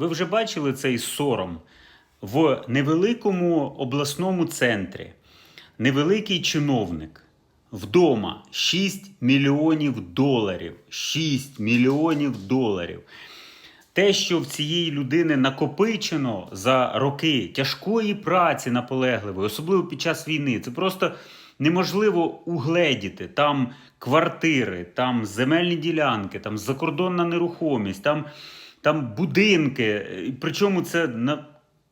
Ви вже бачили цей сором в невеликому обласному центрі. Невеликий чиновник вдома 6 мільйонів доларів. 6 мільйонів доларів. Те, що в цієї людини накопичено за роки тяжкої праці наполегливої, особливо під час війни, це просто неможливо угледіти. Там квартири, там земельні ділянки, там закордонна нерухомість, там, там будинки. Причому це на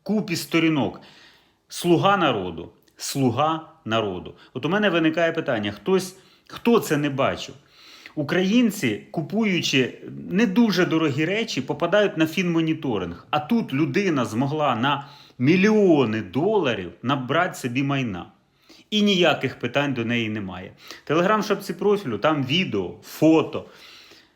купі сторінок. Слуга народу. Слуга народу. От у мене виникає питання: хтось, хто це не бачив? Українці, купуючи не дуже дорогі речі, попадають на фінмоніторинг. А тут людина змогла на мільйони доларів набрати собі майна. І ніяких питань до неї немає. Телеграм-шапці профілю, там відео, фото.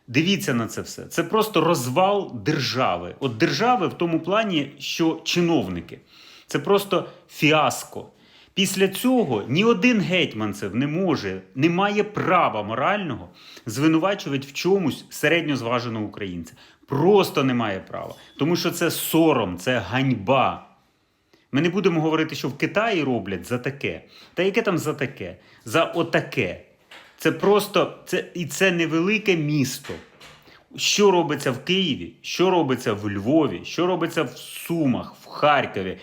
Дивіться на це все. Це просто розвал держави. От держави в тому плані, що чиновники. Це просто фіаско. Після цього ні один гетьманцев не може, не має права морального звинувачувати в чомусь середньозваженого українця. Просто не має права. Тому що це сором, це ганьба. Ми не будемо говорити, що в Китаї роблять за таке. Та яке там за таке? За отаке. Це просто це, і це невелике місто. Що робиться в Києві, що робиться в Львові, що робиться в Сумах, в Харкові,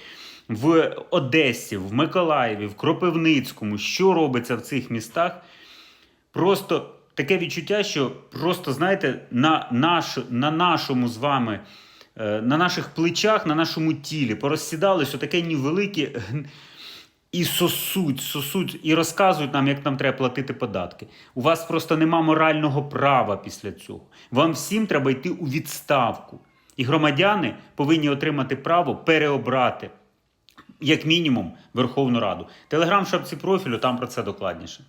в Одесі, в Миколаєві, в Кропивницькому, що робиться в цих містах? Просто таке відчуття, що просто, знаєте, на, наш, на нашому з вами, е, на наших плечах, на нашому тілі порозсідались отаке невеликі гн- і сосуть, сосуть, і розказують нам, як нам треба платити податки. У вас просто нема морального права після цього. Вам всім треба йти у відставку. І громадяни повинні отримати право переобрати, як мінімум, Верховну Раду. Телеграм шапці профілю, там про це докладніше.